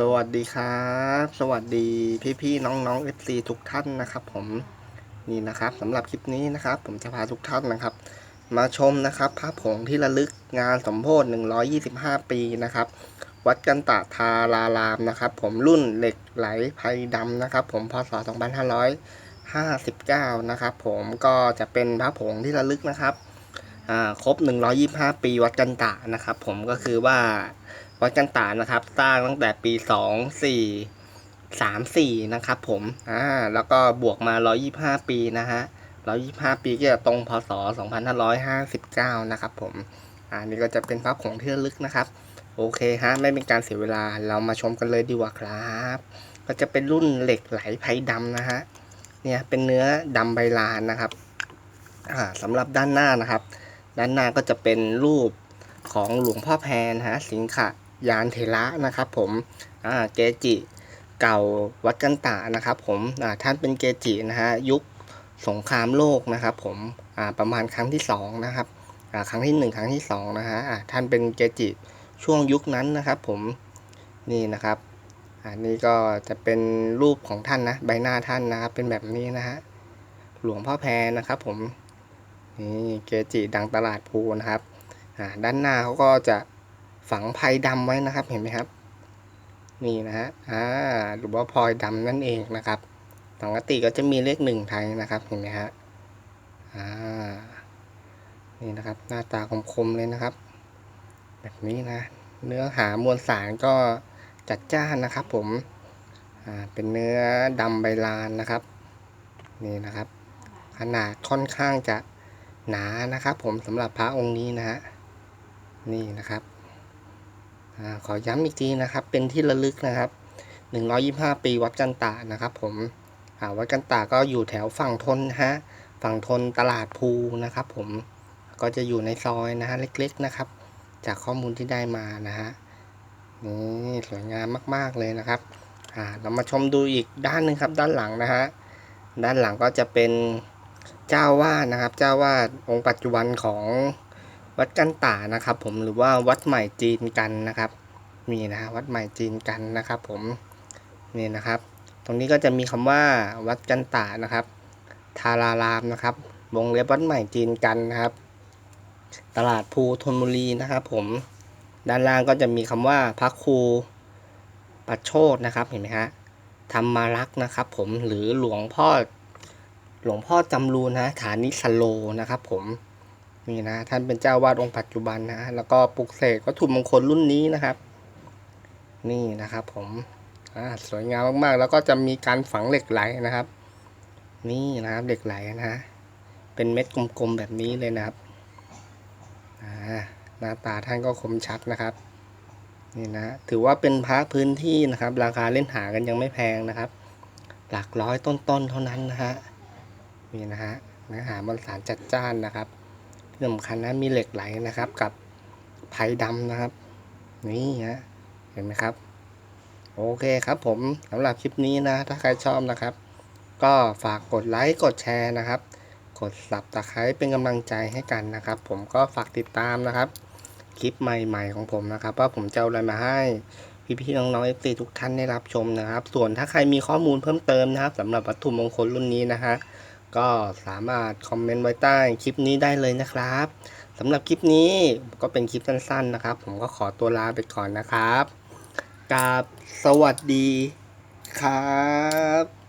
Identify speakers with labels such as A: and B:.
A: สวัสดีครับ สวัสดีพี่ๆน้องๆ FC ทุกท่านนะครับ ผมนี่นะครับสำหรับคลิปนี้นะครับ ผมจะพาทุกท่านนะครับ มาชมนะครับพระผงที่ระลึกงานสมโพธิ125 ปีนะครับ วัดกันตะทารารามนะครับ ผมรุ่นเหล็กไหลไพดำนะครับ ผมพศ 2559 นะครับ ผมก็จะเป็นพระผงที่ระลึกนะครับอ่าครบ 125 ปีวัดกันตะนะครับ ผมก็คือว่า วัดกันตานะครับ สร้างตั้งแต่ปีสองสี่สามสี่นะครับผมอ่าแล้วก็บวกมาร้อยี่ห้าปีนะฮะร้อยี่ห้าปีก็จะตรงพศสองพันห้าร้อยห้าสิบเก้านะครับผมอ่านี่ก็จะเป็นภาพของที่ระลึกนะครับโอเคฮะไม่เป็นการเสียเวลาเรามาชมกันเลยดีกว่าครับ ก็จะเป็นรุ่นเหล็กไหลไพดำนะฮะเนี่ยเป็นเนื้อดำใบลานนะครับอ่าสำหรับด้านหน้านะครับ ด้านหน้าก็จะเป็นรูปของหลวงพ่อแพนฮะสิงข ยานเทระนะครับผมเกจิเก่าวัดกันตานะครับผมท่านเป็นเกจินะฮะยุคสงครามโลกนะครับผมประมาณครั้งที่สองนะครับครั้งที่หนึ่งครั้งที่สองนะฮะท่านเป็นเกจิช่วงยุคนั้นนะครับผมนี่นะครับอ่านี่ก็จะเป็นรูปของท่านนะใบหน้าท่านนะครับเป็นแบบนี้นะฮะหลวงพ่อแพนนะครับผมนี่เกจิดังตลาดภูนะครับด้านหน้าเขาก็จะ ฝังไพรดำไว้นะครับเห็นไหมครับ นี่นะฮะอ่าหรือว่าพลอยดำนั่นเองนะครับปกติก็จะมีเลขหนึ่งไทยนะครับเห็นไหมฮะอ่านี่นะครับ หน้าตาคมๆเลยนะครับ แบบนี้นะ เนื้อหามวลสารก็จัดจ้านนะครับ ผมอ่าเป็นเนื้อดำใบลานนะครับ นี่นะครับ ขนาดค่อนข้างจะหนานะครับ ผมสำหรับพระองค์นี้นะฮะนี่นะครับ ขอย้ำอีกทีนะครับ เป็นที่ระลึกนะครับ 125 ปีวัดกันตานะครับ ผมวัดกันตาก็อยู่แถวฝั่งทนนะฮะ ฝั่งทนตลาดภูนะครับ ผม ก็จะอยู่ในซอยนะฮะเล็กๆนะครับ จากข้อมูลที่ได้มานะฮะ นี่สวยงามมากๆเลยนะครับ อ่า เรามาชมดูอีกด้านหนึ่งครับ ด้านหลังนะฮะ ด้านหลังก็จะเป็นเจ้าวาดนะครับ เจ้าวาดองค์ปัจจุบันของ วัดกันตานะครับ ผมหรือว่าวัดใหม่จีนกันนะครับ มีนะวัดใหม่จีนกันนะครับ ผมนี่นะครับ ตรงนี้ก็จะมีคำว่าวัดกันตานะครับทารารามนะครับวงเล็บวัดใหม่จีนกันนะครับ ตลาดภูธนบุรีนะครับ ผมด้านล่างก็จะมีคำว่าพระครูปัจโชตนะครับเห็นไหมฮะธรรมารักษ์นะครับ ผมหรือหลวงพ่อหลวงพ่อจำรูนนะฐานิสโลนะครับ ผม นี่นะ ท่านเป็นเจ้าวาดองค์ปัจจุบันนะแล้วก็ปลุกเสกวัตถุมงคลรุ่นนี้นะครับ นี่นะครับ ผมสวยงามมากๆ แล้วก็จะมีการฝังเหล็กไหลนะครับ นี่นะครับเหล็กไหลนะฮะเป็นเม็ดกลมๆแบบนี้เลยนะครับหน้าตาท่านก็คมชัดนะครับนี่นะถือว่าเป็นพระพื้นที่นะครับ ราคาเล่นหากันยังไม่แพงนะครับ หลักร้อยต้นๆเท่านั้นนะฮะนี่นะฮะเนื้อหาบนสารจัดจ้านนะครับ ที่สำคัญนะมีเหล็กไหลนะครับ กับไผ่ดำนะครับ นี่ฮะเห็นไหมครับ โอเคครับผมสำหรับคลิปนี้นะ ถ้าใครชอบนะครับ ก็ฝากกดไลค์กดแชร์นะครับ กดสับตะไคร้เป็นกำลังใจให้กันนะครับ ผมก็ฝากติดตามนะครับ คลิปใหม่ ๆ ของผมนะครับ ว่าผมจะเอาอะไรมาให้พี่ๆน้องๆเอฟซีทุกท่านได้รับชมนะครับ ส่วนถ้าใครมีข้อมูลเพิ่มเติมนะครับสำหรับวัตถุมงคลรุ่นนี้นะฮะ ก็สามารถคอมเมนต์ไว้ใต้คลิปนี้ได้เลยนะครับสำหรับคลิปนี้ก็เป็นคลิปสั้นๆนะครับ ผมก็ขอตัวลาไปก่อนนะครับกราบสวัสดีครับ